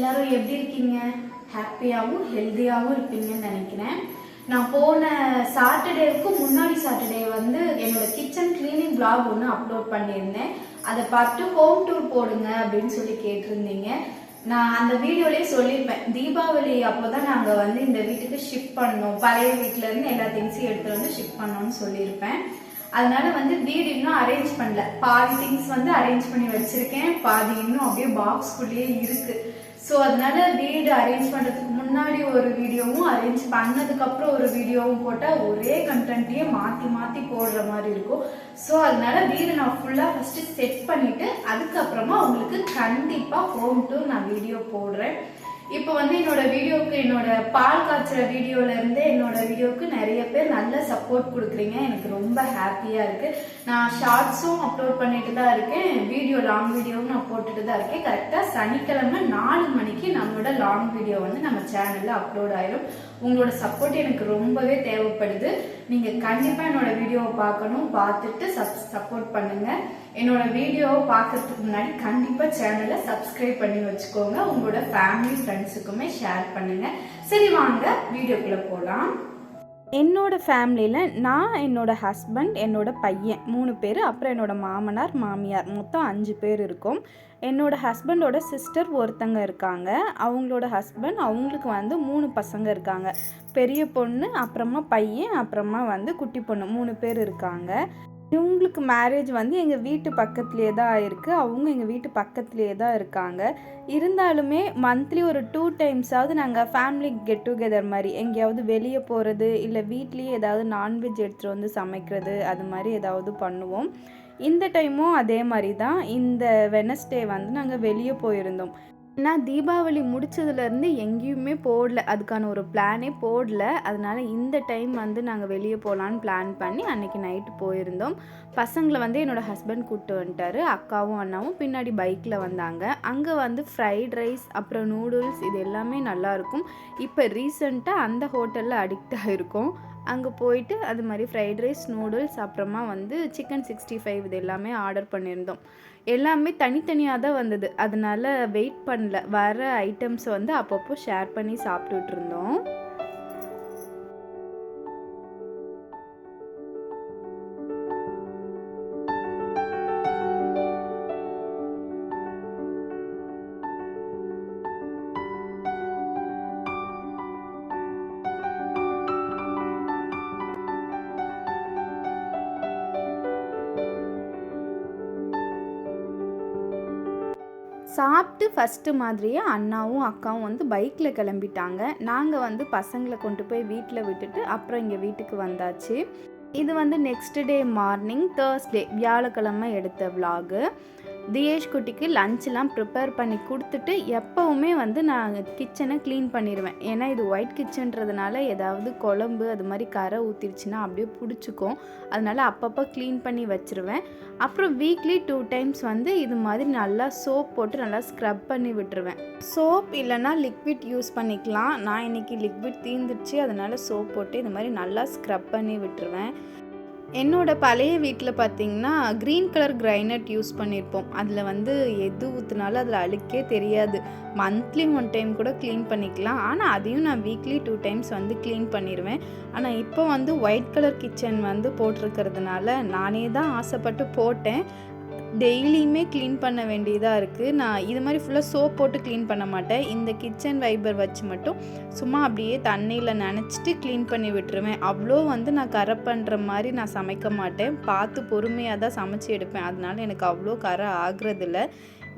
எல்லாரும் எப்படி இருக்கீங்க? ஹாப்பியாகவும் ஹெல்த்தியாகவும் இருப்பீங்கன்னு நினைக்கிறேன். நான் போன சாட்டர்டேவுக்கு முன்னாடி சாட்டர்டே வந்து என்னோட கிச்சன் கிளீனிங் பிளாக் ஒன்று அப்லோட் பண்ணியிருந்தேன். அதை பார்த்து ஹோம் டூர் போடுங்க அப்படின்னு சொல்லி கேட்டிருந்தீங்க. நான் அந்த வீடியோலயே சொல்லியிருப்பேன். தீபாவளி அப்போதான் நாங்கள் வந்து இந்த வீட்டுக்கு ஷிஃப்ட் பண்ணோம். பழைய வீட்ல இருந்து எல்லா திங்ஸையும் எடுத்து வந்து ஷிஃப்ட் பண்ணோம்னு சொல்லியிருப்பேன். அதனால வந்து வீடு இன்னும் அரேஞ்ச் பண்ணல. பாதி திங்ஸ் வந்து அரேஞ்ச் பண்ணி வச்சிருக்கேன். பாதி இன்னும் அப்படியே பாக்ஸ்குள்ளேயே இருக்கு. ஸோ அதனால வீடு அரேஞ்ச் பண்ணுறதுக்கு முன்னாடி ஒரு வீடியோவும் அரேஞ்ச் பண்ணதுக்கப்புறம் ஒரு வீடியோவும் போட்டால் ஒரே கண்டென்ட்டையே மாற்றி மாற்றி போடுற மாதிரி இருக்கும். ஸோ அதனால வீடு நான் ஃபுல்லாக ஃபஸ்ட்டு செட் பண்ணிவிட்டு அதுக்கப்புறமா உங்களுக்கு கண்டிப்பாக ஹோம் டூர் நான் வீடியோ போடுறேன். இப்போ வந்து என்னோட வீடியோக்கு என்னோட பால் காய்ச்சுற வீடியோல இருந்தே என்னோட வீடியோக்கு நிறைய பேர் நல்ல சப்போர்ட் கொடுக்குறீங்க. எனக்கு ரொம்ப ஹாப்பியா இருக்கு. நான் ஷார்ட்ஸும் அப்லோட் பண்ணிட்டு தான் இருக்கேன். வீடியோ லாங் வீடியோவும் நான் போட்டுட்டு தான் இருக்கேன். கரெக்டா சனிக்கிழமை நாலு மணிக்கு நம்மளோட லாங் வீடியோ வந்து நம்ம சேனல்ல அப்லோட் ஆயிரும். உங்களோட சப்போர்ட் எனக்கு ரொம்பவே தேவைப்படுது. நீங்க கண்டிப்பா என்னோட வீடியோவை பார்க்கணும். பார்த்துட்டு சப் சப்போர்ட் பண்ணுங்க. என்னோட வீடியோவை பார்க்கறதுக்கு முன்னாடி கண்டிப்பா சேனலை சப்ஸ்கிரைப் பண்ணி வச்சுக்கோங்க. உங்களோட ஃபேமிலி ஃப்ரெண்ட்ஸுக்குமே ஷேர் பண்ணுங்க. சரி வாங்க வீடியோக்குள்ள போலாம். என்னோட ஃபேமிலியில் நான் என்னோட ஹஸ்பண்ட் என்னோட பையன் மூணு பேர் அப்புறம் என்னோட மாமனார் மாமியார். மொத்தம் அஞ்சு பேர் இருக்கோம். என்னோட ஹஸ்பண்டோட சிஸ்டர் ஒருத்தங்க இருக்காங்க. அவங்களோட ஹஸ்பண்ட் அவங்களுக்கு வந்து மூணு பசங்க இருக்காங்க. பெரிய பொண்ணு அப்புறமா பையன் அப்புறமா வந்து குட்டி பொண்ணு மூணு பேர் இருக்காங்க. இவங்களுக்கு மேரேஜ் வந்து எங்கள் வீட்டு பக்கத்துலேயே தான் இருக்குது அவங்க எங்கள் வீட்டு பக்கத்துலேயே தான் இருக்காங்க. இருந்தாலுமே மந்த்லி ஒரு டூ டைம்ஸாவது நாங்கள் ஃபேமிலி கெட் டுகெதர் மாதிரி எங்கேயாவது வெளியே போகிறது இல்லை வீட்லேயே ஏதாவது நான்வெஜ் எடுத்துகிட்டு வந்து சமைக்கிறது அது மாதிரி ஏதாவது பண்ணுவோம். இந்த டைமும் அதே மாதிரி தான். இந்த வெனஸ்டே வந்து நாங்கள் வெளியே போயிருந்தோம். நான் தீபாவளி முடிச்சதுலேருந்து எங்கேயுமே போடல. அதுக்கான ஒரு பிளானே போடல. அதனால் இந்த டைம் வந்து நாங்கள் வெளியே போகலான்னு பிளான் பண்ணி அன்றைக்கி நைட்டு போயிருந்தோம். பசங்களை வந்து என்னோட ஹஸ்பண்ட் கூப்பிட்டு வந்துட்டாரு. அக்காவும் அண்ணாவும் பின்னாடி பைக்கில் வந்தாங்க. அங்கே வந்து ஃப்ரைட் ரைஸ் அப்புறம் நூடுல்ஸ் இது எல்லாமே நல்லாயிருக்கும் இப்போ ரீசெண்டாக அந்த ஹோட்டலில் அடிக்ட் ஆகிருக்கோம் அங்கே போயிட்டு அது மாதிரி ஃப்ரைட் ரைஸ் நூடுல்ஸ் அப்புறமா வந்து சிக்கன் சிக்ஸ்டி ஃபைவ் இது எல்லாமே ஆர்டர் பண்ணியிருந்தோம். எல்லாமே தனித்தனியாக தான் வந்தது. அதனால வெயிட் பண்ணல. வர ஐட்டம்ஸை வந்து அப்பப்போ ஷேர் பண்ணி சாப்பிட்டுட்டு இருந்தோம். சாப்பிட்டு ஃபஸ்ட்டு மாதிரியே அண்ணாவும் அக்காவும் வந்து பைக்கில் கிளம்பிட்டாங்க. நாங்கள் வந்து பசங்களை கொண்டு போய் வீட்டில் விட்டுட்டு அப்புறம் இங்கே வீட்டுக்கு வந்தாச்சு. இது வந்து நெக்ஸ்ட் டே மார்னிங் தேர்ஸ்டே வியாழக்கிழமை எடுத்த விலாகு தியேஷ் குட்டிக்கு லஞ்செலாம் ப்ரிப்பேர் பண்ணி கொடுத்துட்டு எப்போவுமே வந்து நான் கிச்சனை க்ளீன் பண்ணிடுவேன் ஏன்னா இது ஒயிட் கிச்சன்றதுனால ஏதாவது குழம்பு அது மாதிரி கரை ஊற்றிருச்சுன்னா அப்படியே பிடிச்சிக்கும். அதனால் அப்பப்போ க்ளீன் பண்ணி வச்சுருவேன். அப்புறம் வீக்லி டூ டைம்ஸ் வந்து இது மாதிரி நல்லா சோப் போட்டு நல்லா ஸ்க்ரப் பண்ணி விட்டுருவேன். சோப் இல்லைன்னா லிக்விட் யூஸ் பண்ணிக்கலாம். நான் இன்னைக்கு லிக்விட் தீர்ந்துருச்சு அதனால் சோப் போட்டு இது மாதிரி நல்லா ஸ்க்ரப் பண்ணி விட்டுருவேன். என்னோட பழைய வீட்டில் பார்த்தீங்கன்னா க்ரீன் கலர் கிரைனட் யூஸ் பண்ணியிருப்போம். அதில் வந்து எது ஊற்றுனாலும் அதில் அழுக்கே தெரியாது. மந்த்லி ஒன் டைம் கூட க்ளீன் பண்ணிக்கலாம். ஆனால் அதையும் நான் வீக்லி டூ டைம்ஸ் வந்து க்ளீன் பண்ணிடுவேன் ஆனால் இப்போ வந்து ஒயிட் கலர் கிச்சன் வந்து போட்டிருக்கிறதுனால நானே தான் ஆசைப்பட்டு போட்டேன். டெய்லியுமே க்ளீன் பண்ண வேண்டியதாக இருக்குது நான் இது மாதிரி ஃபுல்லாக சோப் போட்டு க்ளீன் பண்ண மாட்டேன். இந்த கிச்சன் வைபர் வச்சு மட்டும் சும்மா அப்படியே தண்ணியில் நினச்சிட்டு க்ளீன் பண்ணி விட்டுருவேன். அவ்வளோ வந்து நான் கரை பண்ணுற மாதிரி நான் சமைக்க மாட்டேன். பார்த்து பொறுமையாக தான் சமைச்சு எடுப்பேன். அதனால எனக்கு அவ்வளோ கரை ஆகுறதில்ல.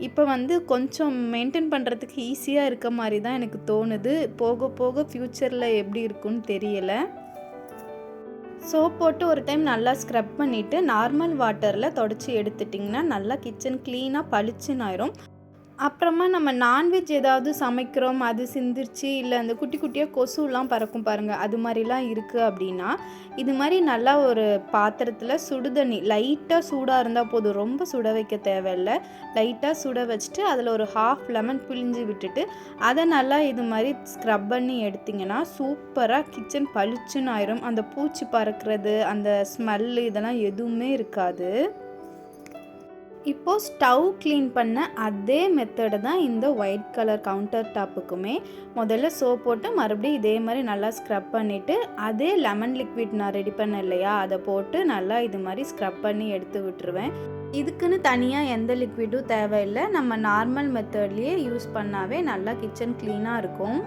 இப்போ வந்து கொஞ்சம் மெயின்டைன் பண்ணுறதுக்கு ஈஸியாக இருக்க மாதிரி தான் எனக்கு தோணுது. போக போக ஃப்யூச்சரில் எப்படி இருக்குன்னு தெரியலை. சோப் போட்டு ஒரு டைம் நல்லா ஸ்க்ரப் பண்ணிவிட்டு நார்மல் வாட்டரில் தொடச்சி எடுத்துட்டிங்கன்னா நல்லா கிச்சன் க்ளீனாக பளிச்சுன்னு ஆயிரும். அப்புறமா நம்ம நான்வெஜ் ஏதாவது சமைக்கிறோம் அது சிந்திருச்சு இல்லை அந்த குட்டி குட்டியாக கொசுலாம் பறக்கும் பாருங்கள் அது மாதிரிலாம் இருக்குது அப்படின்னா இது மாதிரி நல்லா ஒரு பாத்திரத்தில் சுடுதண்ணி லைட்டாக சூடாக இருந்தால் போதும் ரொம்ப சுட வைக்க தேவையில்ல. லைட்டாக சுட வச்சுட்டு அதில் ஒரு ஹாஃப் லெமன் பிழிஞ்சு விட்டுட்டு அதை நல்லா இது மாதிரி ஸ்க்ரப் பண்ணி எடுத்திங்கன்னா சூப்பராக கிச்சன் பளிச்சுன்னு ஆயிரும். அந்த பூச்சி பறக்கிறது அந்த ஸ்மெல்லு இதெல்லாம் எதுவுமே இருக்காது. இப்போது ஸ்டவ் க்ளீன் பண்ண அதே மெத்தடு தான் இந்த ஒயிட் கலர் கவுண்டர் டாப்புக்குமே முதல்ல சோப் போட்டு மறுபடியும் இதே மாதிரி நல்லா ஸ்க்ரப் பண்ணிவிட்டு அதே லெமன் லிக்விட் நான் ரெடி பண்ணேன் இல்லையா அதை போட்டு நல்லா இது மாதிரி ஸ்க்ரப் பண்ணி எடுத்து விட்டுருவேன். இதுக்குன்னு தனியாக எந்த லிக்விடும் தேவையில்லை. நம்ம நார்மல் மெத்தட்லேயே யூஸ் பண்ணாவே நல்லா கிச்சன் க்ளீனாக இருக்கும்.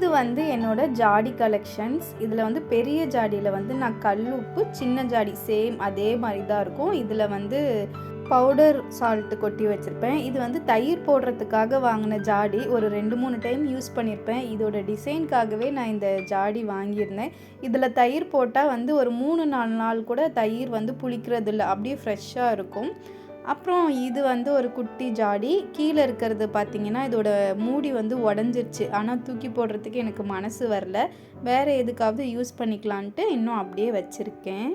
இது வந்து என்னோட ஜாடி கலெக்ஷன்ஸ் இதில் வந்து பெரிய ஜாடியில் வந்து நான் கல் உப்பு சின்ன ஜாடி சேம் அதே மாதிரி தான் இருக்கும். இதில் வந்து பவுடர் சால்ட்டு கொட்டி வச்சுருப்பேன். இது வந்து தயிர் போடுறதுக்காக வாங்கின ஜாடி. ஒரு ரெண்டு மூணு டைம் யூஸ் பண்ணியிருப்பேன் இதோட டிசைனுக்காகவே நான் இந்த ஜாடி வாங்கியிருந்தேன். இதில் தயிர் போட்டால் வந்து ஒரு மூணு நாலு நாள் கூட தயிர் வந்து புளிக்கிறது இல்லை அப்படியே ஃப்ரெஷ்ஷாக இருக்கும். அப்புறம் இது வந்து ஒரு குட்டி ஜாடி. கீழே இருக்கிறது பார்த்தீங்கன்னா இதோட மூடி வந்து உடஞ்சிருச்சு. ஆனால் தூக்கி போடுறதுக்கு எனக்கு மனசு வரல. வேறு எதுக்காவது யூஸ் பண்ணிக்கலான்ட்டு இன்னும் அப்படியே வச்சுருக்கேன்.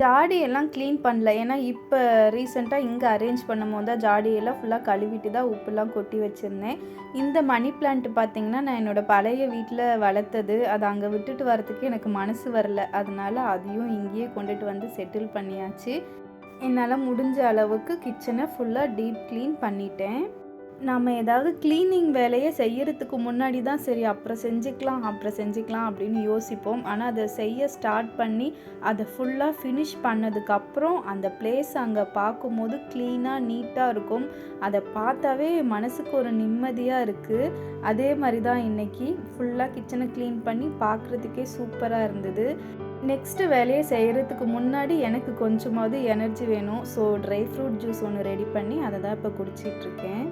ஜாடியெல்லாம் க்ளீன் பண்ணல. ஏன்னா இப்போ ரீசெண்டாக இங்கே அரேஞ்ச் பண்ணும் போது தான் ஜாடியெல்லாம் ஃபுல்லாக கழுவிட்டு தான் உப்புலாம் கொட்டி வச்சுருந்தேன். இந்த மணி பிளான்ட் பார்த்திங்கன்னா நான் என்னோடய பழைய வீட்டில் வளர்த்தது. அதை அங்கே விட்டுட்டு வரதுக்கு எனக்கு மனசு வரல. அதனால அதையும் இங்கேயே கொண்டுட்டு வந்து செட்டில் பண்ணியாச்சு. என்னால் முடிஞ்ச அளவுக்கு கிச்சனை ஃபுல்லாக டீப் க்ளீன் பண்ணிட்டேன். நம்ம ஏதாவது க்ளீனிங் வேலையை செய்யறதுக்கு முன்னாடி தான் சரி அப்புறம் செஞ்சுக்கலாம் அப்புறம் செஞ்சுக்கலாம் அப்படின்னு யோசிப்போம். ஆனால் அதை செய்ய ஸ்டார்ட் பண்ணி அதை ஃபுல்லாக ஃபினிஷ் பண்ணதுக்கப்புறம் அந்த பிளேஸ் அங்கே பார்க்கும்போது க்ளீனாக நீட்டாக இருக்கும். அதை பார்த்தாவே மனசுக்கு ஒரு நிம்மதியாக இருக்குது அதே மாதிரி தான் இன்றைக்கி ஃபுல்லாக கிச்சனை க்ளீன் பண்ணி பார்க்குறதுக்கே சூப்பராக இருந்தது. நெக்ஸ்ட்டு வேலையை செய்கிறதுக்கு முன்னாடி எனக்கு கொஞ்சமாவது எனர்ஜி வேணும். ஸோ ட்ரை ஃப்ரூட் ஜூஸ் ஒன்று ரெடி பண்ணி அதை தான் இப்போ குடிச்சிட்ருக்கேன்.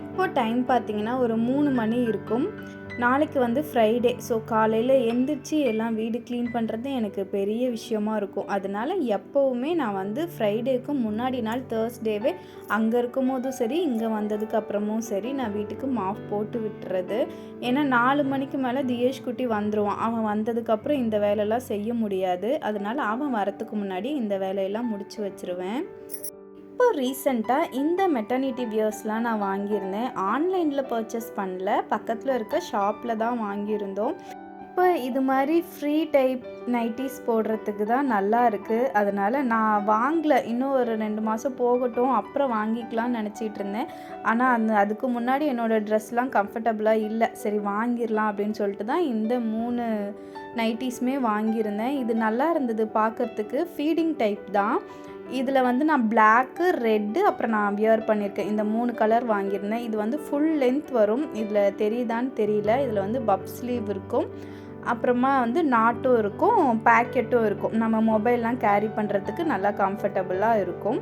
இப்போ டைம் பார்த்தீங்கன்னா ஒரு மூணு மணி இருக்கும். நாளைக்கு வந்து ஃப்ரைடே ஸோ காலையில் எந்திரிச்சு எல்லாம் வீடு க்ளீன் பண்ணுறது எனக்கு பெரிய விஷயமா இருக்கும். அதனால் எப்போவுமே நான் வந்து ஃப்ரைடேக்கும் முன்னாடி நாள் தேர்ஸ்டேவே அங்கே இருக்கும் போதும் சரி இங்கே வந்ததுக்கு அப்புறமும் சரி நான் வீட்டுக்கு மாஃப் போட்டு விட்டுறது. ஏன்னா நாலு மணிக்கு மேலே தியேஷ் குட்டி வந்துடுவான் அவன் வந்ததுக்கப்புறம் இந்த வேலையெல்லாம் செய்ய முடியாது. அதனால அவன் வரத்துக்கு முன்னாடி இந்த வேலையெல்லாம் முடிச்சு வச்சிருவேன். இப்போ ரீசெண்டாக இந்த மெட்டர்னிட்டி வியர்ஸ்லாம் நான் வாங்கியிருந்தேன். ஆன்லைனில் பர்ச்சேஸ் பண்ணல. பக்கத்தில் இருக்க ஷாப்பில் தான் வாங்கியிருந்தோம். இப்போ இது மாதிரி ஃப்ரீ டைப் நைட்டிஸ் போடுறதுக்கு தான் நல்லா இருக்குது அதனால் நான் வாங்கல. இன்னும் ஒரு ரெண்டு மாதம் போகட்டும். அப்புறம் வாங்கிக்கலாம்னு நினச்சிட்டு இருந்தேன். ஆனால் அந்த அதுக்கு முன்னாடி என்னோடய ட்ரெஸ்லாம் கம்ஃபர்டபுளாக இல்லை. சரி வாங்கிடலாம் அப்படின்னு சொல்லிட்டு தான் இந்த மூணு நைட்டிஸுமே வாங்கியிருந்தேன். இது நல்லா இருந்தது பார்க்குறதுக்கு. ஃபீடிங் டைப் தான். இதில் வந்து நான் பிளாக்கு ரெட்டு அப்புறம் நான் வியர் பண்ணியிருக்கேன். இந்த மூணு கலர் வாங்கியிருந்தேன். இது வந்து ஃபுல் லென்த் வரும். இதில் தெரியுதான்னு தெரியல. இதில் வந்து பப் ஸ்லீவ் இருக்கும். அப்புறமா வந்து நாட்டும் இருக்கும். பேக்கெட்டும் இருக்கும். நம்ம மொபைல்லாம் கேரி பண்ணுறதுக்கு நல்லா கம்ஃபர்டபுளாக இருக்கும்.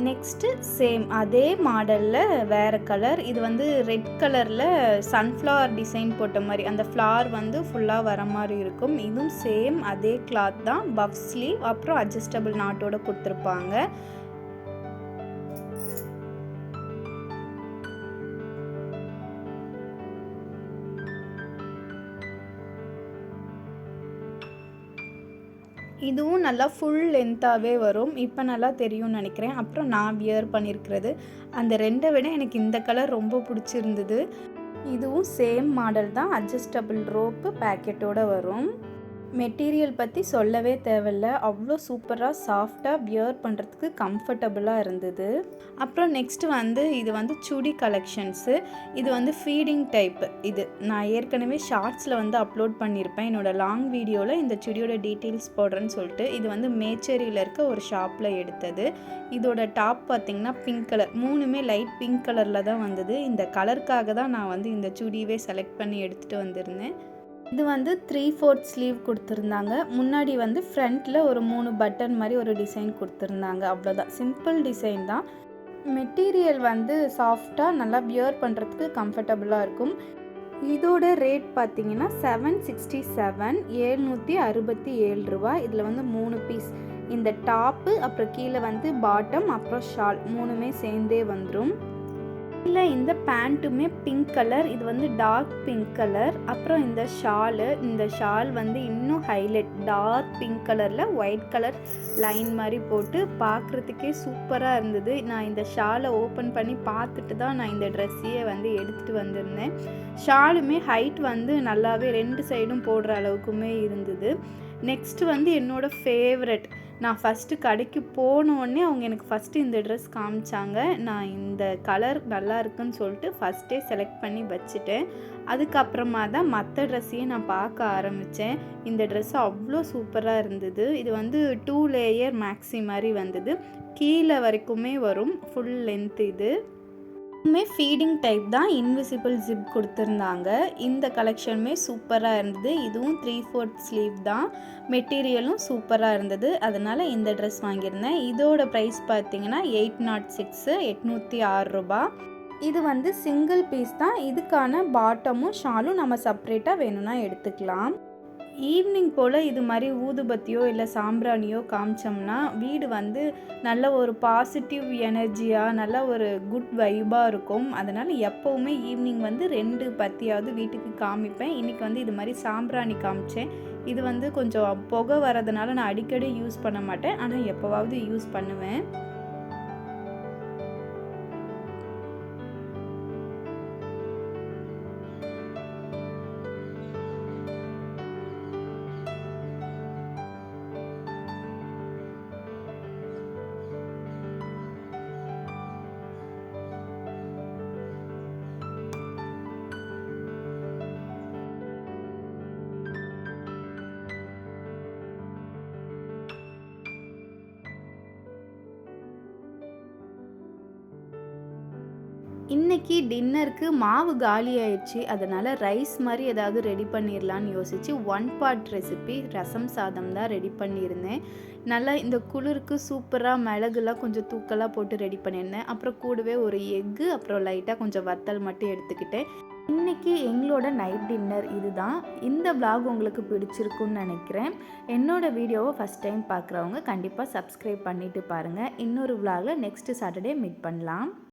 நெக்ஸ்ட்டு சேம் அதே மாடலில் வேறு கலர் இது வந்து ரெட் கலரில் சன்ஃப்ளவர் டிசைன் போட்ட மாதிரி. அந்த ஃப்ளார் வந்து ஃபுல்லாக வர மாதிரி இருக்கும். இதுவும் சேம் அதே கிளாத் தான். பஃப் ஸ்லீவ் அப்புறம் அட்ஜஸ்டபிள் நாட்டோட கொடுத்துருப்பாங்க. இதுவும் நல்லா ஃபுல் லென்த்தாகவே வரும். இப்போ நல்லா தெரியும்னு நினைக்கிறேன். அப்புறம் நான் வியர் பண்ணியிருக்கிறது அந்த ரெண்டை விட எனக்கு இந்த கலர் ரொம்ப பிடிச்சிருந்தது. இதுவும் சேம் மாடல் தான். அட்ஜஸ்டபிள் ரோப்பு பேக்கெட்டோடு வரும். மெட்டீரியல் பற்றி சொல்லவே தேவையில்ல. அவ்வளோ சூப்பராக சாஃப்டாக வியர் பண்ணுறதுக்கு கம்ஃபர்டபுளாக இருந்தது. அப்புறம் நெக்ஸ்ட் வந்து இது வந்து சுடி கலெக்ஷன்ஸு இது வந்து ஃபீடிங் டைப் இது நான் ஏற்கனவே ஷார்ட்ஸில் வந்து அப்லோட் பண்ணியிருப்பேன் என்னோடய லாங் வீடியோவில் இந்த சுடியோட டீட்டெயில்ஸ் போடுறேன்னு சொல்லிட்டு இது வந்து மேச்சேரியில் இருக்க ஒரு ஷாப்பில் எடுத்தது. இதோட டாப் பார்த்திங்கன்னா பிங்க் கலர் மூணுமே லைட் பிங்க் கலரில் தான் வந்தது. இந்த கலருக்காக தான் நான் வந்து இந்த சுடியவே செலக்ட் பண்ணி எடுத்துகிட்டு வந்திருந்தேன். இது வந்து த்ரீ ஃபோர்த் ஸ்லீவ் கொடுத்துருந்தாங்க. முன்னாடி வந்து ஃப்ரண்ட்டில் ஒரு மூணு பட்டன் மாதிரி ஒரு டிசைன் கொடுத்துருந்தாங்க. அவ்வளோதான் சிம்பிள் டிசைன் தான். மெட்டீரியல் வந்து சாஃப்டாக நல்லா வியர் பண்ணுறதுக்கு கம்ஃபர்டபுளாக இருக்கும். இதோட ரேட் பார்த்தீங்கன்னா செவன் சிக்ஸ்டி செவன் ஏழ்நூற்றி அறுபத்தி ஏழு ரூபா இதில் வந்து மூணு பீஸ் இந்த டாப்பு அப்புறம் கீழே வந்து பாட்டம் அப்புறம் ஷால் மூணுமே சேர்ந்தே வந்துடும் இல்லை இந்த பேண்ட்டுமே பிங்க் கலர் இது வந்து டார்க் பிங்க் கலர் அப்புறம் இந்த ஷாலு இந்த ஷால் வந்து இன்னும் ஹைலைட் டார்க் பிங்க் கலரில் ஒயிட் கலர் லைன் மாதிரி போட்டு பார்க்குறதுக்கே சூப்பராக இருந்தது. நான் இந்த ஷாலை ஓப்பன் பண்ணி பார்த்துட்டு தான் நான் இந்த ட்ரெஸ்ஸையே வந்து எடுத்துகிட்டு வந்திருந்தேன். ஷாலுமே ஹைட் வந்து நல்லாவே ரெண்டு சைடும் போடுற அளவுக்குமே இருந்தது. நெக்ஸ்ட் வந்து என்னோடய ஃபேவரட் நான் ஃபஸ்ட்டு கடைக்கு போனோடனே அவங்க எனக்கு ஃபஸ்ட்டு இந்த ட்ரெஸ் காமிச்சாங்க. நான் இந்த கலர் நல்லா இருக்குன்னு சொல்லிட்டு ஃபஸ்ட்டே செலக்ட் பண்ணி வச்சுட்டேன். அதுக்கப்புறமா தான் மற்ற ட்ரெஸ்ஸையும் நான் பார்க்க ஆரம்பித்தேன் இந்த ட்ரெஸ் அவ்வளோ சூப்பராக இருந்தது. இது வந்து டூ லேயர் மேக்ஸி மாதிரி வந்தது. கீழே வரைக்குமே வரும். ஃபுல் லென்த் இது. இதுவுமே ஃபீடிங் டைப் தான் இன்விசிபிள் ஜிப் கொடுத்துருந்தாங்க. இந்த கலெக்ஷனுமே சூப்பராக இருந்தது. இதுவும் த்ரீ ஃபோர்த் ஸ்லீவ் தான் மெட்டீரியலும் சூப்பராக இருந்தது. அதனால் இந்த ட்ரெஸ் வாங்கியிருந்தேன். இதோட ப்ரைஸ் பார்த்தீங்கன்னா எயிட் நாட் சிக்ஸு எட்நூற்றி ஆறு ரூபா. இது வந்து சிங்கிள் பீஸ் தான். இதுக்கான பாட்டமும் ஷாலும் நம்ம செப்ரேட்டாக வேணும்னா எடுத்துக்கலாம். ஈவினிங் போல் இது மாதிரி ஊதுபத்தியோ இல்லை சாம்பிராணியோ காமிச்சோம்னா வீடு வந்து நல்ல ஒரு பாசிட்டிவ் எனர்ஜியாக நல்ல ஒரு குட் வைபாக இருக்கும். அதனால் எப்போவுமே ஈவினிங் வந்து ரெண்டு பத்தியாவது வீட்டுக்கு காமிப்பேன். இன்றைக்கி வந்து இது மாதிரி சாம்பிராணி காமிச்சேன். இது வந்து கொஞ்சம் புகை வரதுனால நான் அடிக்கடி யூஸ் பண்ண மாட்டேன். ஆனால் எப்போவாவது யூஸ் பண்ணுவேன். இன்னைக்கு டின்னருக்கு மாவு காலி ஆயிடுச்சு அதனால் ரைஸ் மாதிரி ஏதாவது ரெடி பண்ணிடலான்னு யோசித்து ஒன் பார்ட் ரெசிபி ரசம் சாதம் தான் ரெடி பண்ணியிருந்தேன் நல்லா இந்த குளிருக்கு சூப்பராக மிளகுலாம் கொஞ்சம் தூக்கலாக போட்டு ரெடி பண்ணியிருந்தேன் அப்புறம் கூடவே ஒரு எக்கு அப்புறம் லைட்டாக கொஞ்சம் வத்தல் மட்டும் எடுத்துக்கிட்டேன். இன்றைக்கி எங்களோட நைட் டின்னர் இதுதான். இந்த vlog உங்களுக்கு பிடிச்சிருக்குன்னு நினைக்கிறேன். என்னோட வீடியோவை ஃபஸ்ட் டைம் பார்க்குறவங்க கண்டிப்பாக சப்ஸ்கிரைப் பண்ணிவிட்டு பாருங்கள் இன்னொரு vlogல நெக்ஸ்ட் சாட்டர்டே மீட் பண்ணலாம்.